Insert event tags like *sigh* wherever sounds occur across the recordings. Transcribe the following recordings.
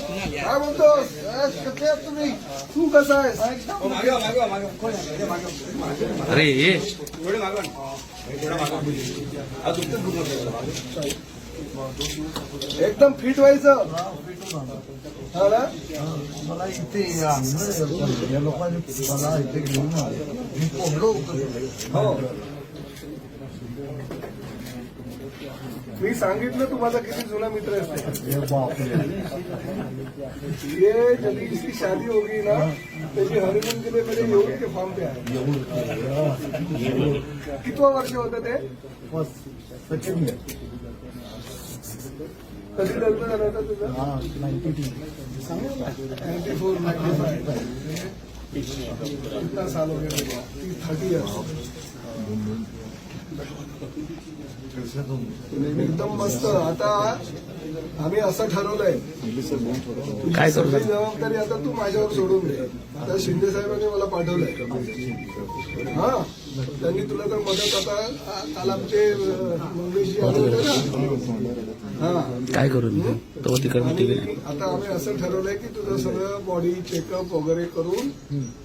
काय म्हणतोस कसे आहात तुम्ही? तू कसा आहेस? अरे ये. एकदम फिट व्हायचं. हा ना? मला इथे या लोकांनी मला इथे घेऊन आले. मी पडलो होतो. हो. मी सांगितलं तू माझा किती जुना मित्र ये जब इसकी शादी होगी ना तो त्याची हनीमून के लिए मेरे येऊन के फॉर्म पे आहे कितवं वर्ष होतं ते? सेकंड इयर कधी लग्न झालं होतं तुझं? नाईन्टी नाइन्टी फोर कितना साल हो गया. थर्टी इयर्स एकदम मस्त. आता आम्ही असं ठरवलंय. काय करू? सगळी जबाबदारी आता तू माझ्यावर सोडून दे. आता शिंदे साहेबांनी मला पाठवलंय. हा. त्यांनी तुला तर मदत आता काल आमचे अं, मंगेशजी आले होते ना. हा. काय करू तो? तिकडनं तिकडे. आणि आता आम्ही असं ठरवलंय की तुझं सगळं बॉडी चेकअप वगैरे करून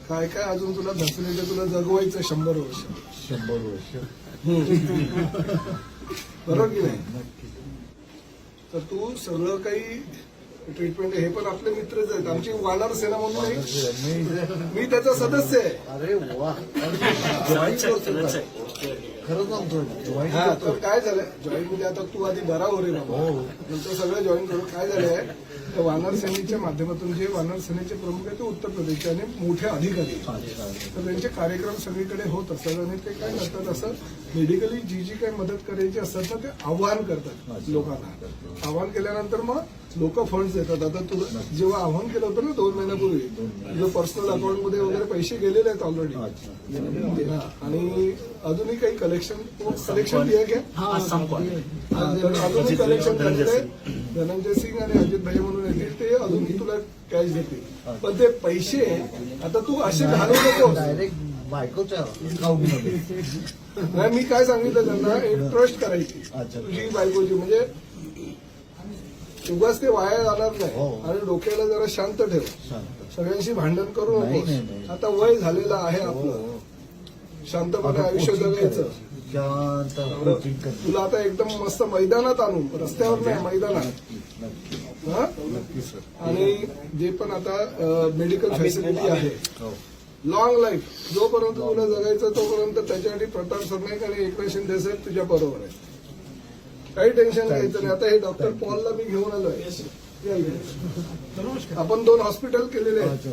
काय काय अजून तुला धसले ते तुला जगवायचं शंभर वर्ष. शंभर वर्ष. बरोबर की नाही? तर तू सगळं काही ट्रीटमेंट हे पण आपले मित्रच आहेत. आमची वानर सेना म्हणून एक मी मी त्याचा सदस्य आहे. अरे वा? *laughs* खरं सांगतो जॉईन हा करतो तर काय झालंय? जॉईन म्हणजे आता तू आधी बरा हो रे बाबा. हो. नंतर सगळं जॉईन करून काय झालंय? तर वानर सेनेच्या माध्यमातून जे वानर सेनेचे प्रमुख आहेत ते उत्तर प्रदेशचे आणि मोठे अधिकारी आहेत. तर त्यांचे कार्यक्रम सगळीकडे होत असतात आणि ते काय करतात? असं मेडिकली जी जी काही मदत करायची असतात ना ते आव्हान करतात लोकांना. आव्हान केल्यानंतर मग लोक फंड्स देतात. आता तुला जेव्हा आव्हान केलं होतं ना दोन महिन्यापूर्वी तुझं पर्सनल अकाउंटमध्ये वगैरे पैसे गेलेले आहेत ऑलरेडी आणि अजूनही काही कलेक्शन कलेक्शन दिया हा, तर अजूनही कलेक्शन झालेलं धनंजय सिंग आणि अजित भाई म्हणून येतील ते अजूनही तुला कॅश देतील पण ते पैसे आता तू असे घालू नको डायरेक्ट नाही मी काय सांगितलं त्यांना एक ट्रस्ट करायची. अच्छा. तुझी बायकोची म्हणजे उगाच ते वाया जाणार नाही. हो. आणि डोक्याला जरा शांत ठेव. सगळ्यांशी भांडण करू नको. आता वय झालेलं आहे आपलं. शांतपणे आयुष्य जगायचं. शांत. तुला आता एकदम मस्त मैदानात आणू. रस्त्यावर नाही मैदानात. हा? आणि जे पण आता मेडिकल फॅसिलिटी आहे. हो. लॉंग लाईफ जोपर्यंत तुला जगायचं तोपर्यंत त्याच्यासाठी प्रताप सरनाईक आणि एकनाथ शिंदे साहेब तुझ्या बरोबर आहे काही टेन्शन घ्यायचं नाही. आता हे डॉक्टर पॉलला मी घेऊन आलोय. या इकडे. आपण दोन हॉस्पिटल केलेले आहेत. हं,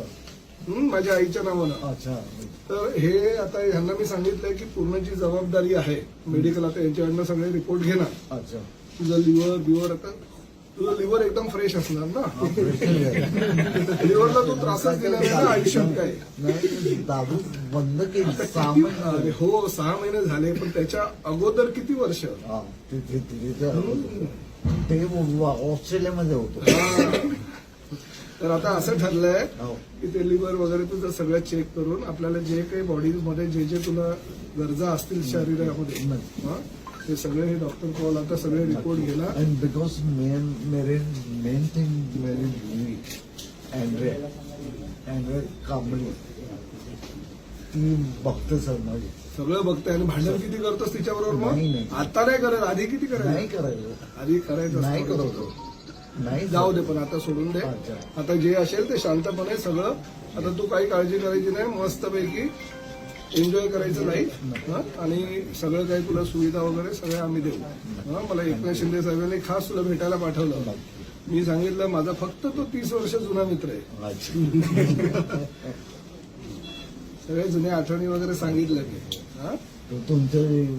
माझ्या आईच्या नावानं अच्छा तर हे आता ह्यांना मी सांगितलंय की पूर्ण जी जबाबदारी आहे मेडिकल आता यांच्याकडनं सगळे रिपोर्ट घेणार अच्छा तुझं लिव्हर बिव्हर आता तुझं लिव्हर एकदम फ्रेश असणार ना लिव्हरला तू त्रासच दिला नाही ना आयुष्यात काय दारू बंद केली सहा अरे हो सहा महिने झाले पण त्याच्या अगोदर किती वर्ष हा, ते- ते- ते- ते- ते ऑस्ट्रेलियामध्ये होतो हा. तर आता असं ठरलंय हो. की ते लिव्हर वगैरे तुझं सगळं चेक करून आपल्याला जे काही बॉडीमध्ये जे जे तुला गरजा असतील शरीरामध्ये हा, ते सगळे हे डॉक्टर पॉल आता सगळे रिपोर्ट घेणार And because main, मेरे main thing मेरी जुई अँड्रे अँड्रे कांबळे ती बघते सर माझी. सगळं बघताय आणि भांडण किती करतोस तिच्याबरोबर नाही, मग? नाही. आता नाही करत आधी किती नाही करायचं. करायचं आधी करायचं नाही असतं. करतो नाही जाऊ दे पण आता सोडून दे. आता जे असेल ते शांतपणे सगळं. आता तू काही काळजी करायची नाही मस्तपैकी एन्जॉय करायचं नाही? आणि सगळं काही तुला सुविधा वगैरे सगळं आम्ही देऊ. हं? मला एकनाथ शिंदे साहेबांनी खास तुला भेटायला पाठवलं. मी सांगितलं माझा फक्त तो तीस वर्ष जुना मित्र आहे. सगळे जुन्या आठवणी वगैरे सांगितलं की हं? तुमचं